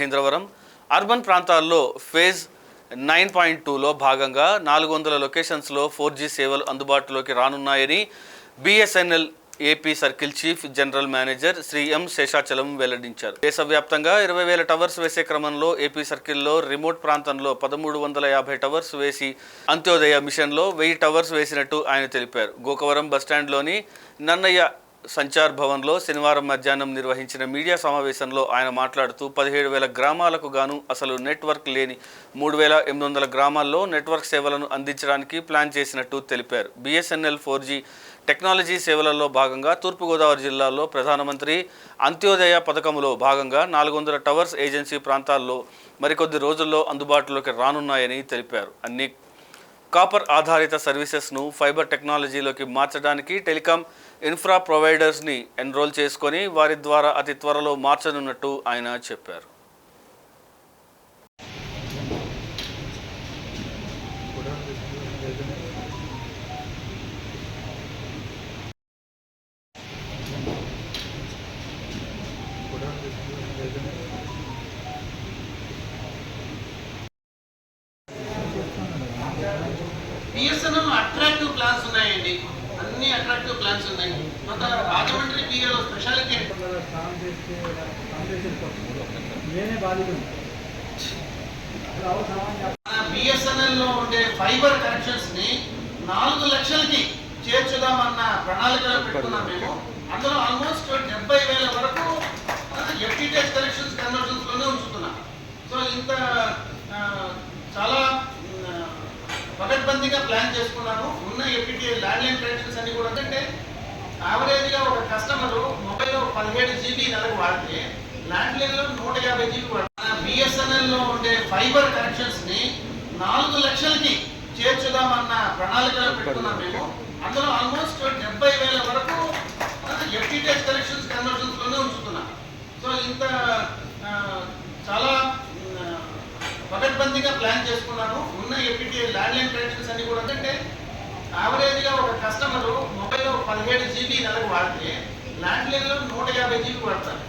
Mahendravaram. Urban ప్రాంతాల్లో phase nine point టూలో భాగంగా నాలుగు వందల లొకేషన్స్లో ఫోర్ జీ సేవలు అందుబాటులోకి రానున్నాయని BSNL AP circle chief general manager Shri M Seshachalam వెల్లడించారు. దేశవ్యాప్తంగా ఇరవై వేల టవర్స్ వేసే క్రమంలో ఏపీ సర్కిల్లో రిమోట్ ప్రాంతంలో పదమూడు వందల యాభై టవర్స్ వేసి అంత్యోదయ మిషన్లో వెయ్యి టవర్స్ వేసినట్టు ఆయన తెలిపారు. గోకవరం బస్టాండ్లోని నన్నయ్య సంచార్ భవన్లో శనివారం మధ్యాహ్నం నిర్వహించిన మీడియా సమావేశంలో ఆయన మాట్లాడుతూ పదిహేడు వేల గ్రామాలకు గాను అసలు నెట్వర్క్ లేని మూడు వేల ఎనిమిది వందల గ్రామాల్లో నెట్వర్క్ సేవలను అందించడానికి ప్లాన్ చేసినట్టు తెలిపారు. బిఎస్ఎన్ఎల్ ఫోర్ జీ టెక్నాలజీ సేవలలో భాగంగా తూర్పుగోదావరి జిల్లాలో ప్రధానమంత్రి అంత్యోదయ పథకంలో భాగంగా నాలుగు వందల టవర్స్ ఏజెన్సీ ప్రాంతాల్లో మరికొద్ది రోజుల్లో అందుబాటులోకి రానున్నాయని తెలిపారు. అన్ని కాపర్ ఆధారిత సర్వీసెస్ను ఫైబర్ టెక్నాలజీలోకి మార్చడానికి టెలికాం ఇన్ఫ్రా ప్రొవైడర్స్ని ఎన్రోల్ చేసుకొని వారి ద్వారా అతి త్వరలో మార్చనున్నట్టు ఆయన చెప్పారు. బిఎస్ఎన్ఎల్ అట్రాక్టివ్ ప్లాన్స్ ఉన్నాయండి. అన్ని అట్రాక్టివ్ ప్లాన్స్ ఉన్నాయి. కొంత రాజమండ్రి పిఏలో స్పెషాలిటీ బిఎస్ఎన్ఎల్లో ఉండే ఫైబర్ కనెక్షన్స్ని నాలుగు లక్షలకి చేర్చుదామన్న ప్రణాళికలో పెట్టుకున్నాం మేము. అందులో ఆల్మోస్ట్ డెబ్బై వేల వరకు ఎఫ్టీటీఎస్ కనెక్షన్స్ కన్వర్షన్స్లోనే ఉంచుతున్నాం సో ఇంత ఆ, చాలా ఆ, పకడ్బందీగా ప్లాన్ చేసుకున్నాము ఉన్న ఎఫ్టీటీ ల్యాండ్లైన్ కనెక్షన్స్ అన్ని కూడా అంటే యావరేజ్గా ఒక కస్టమర్ మొబైల్ పదిహేడు జీబీ నెలకు వాడితే ల్యాండ్లైన్లో నూట యాభై జీబీ వాడుతున్నా బిఎస్ఎన్ఎల్లో ఉండే ఫైబర్ కనెక్షన్స్ని నాలుగు లక్షలకి చేర్చుదామన్న ప్రణాళికలు పెట్టుకున్నాం మేము. అందులో ఆల్మోస్ట్ డెబ్బై వేల వరకు ఎఫ్టీటీఎస్ కనెక్షన్స్ కన్వర్షన్స్ పకడ్బందీగా ప్లాన్ చేసుకున్నాను. ఉన్న ఎప్పటికీ ల్యాండ్ లైన్ కనెక్షన్స్ అన్ని కూడా అంటే యావరేజ్గా ఒక కస్టమర్ మొబైల్ పదిహేడు జీబీ నెలకు వాడితే ల్యాండ్ లైన్లో నూట యాభై జీబీ వాడతారు.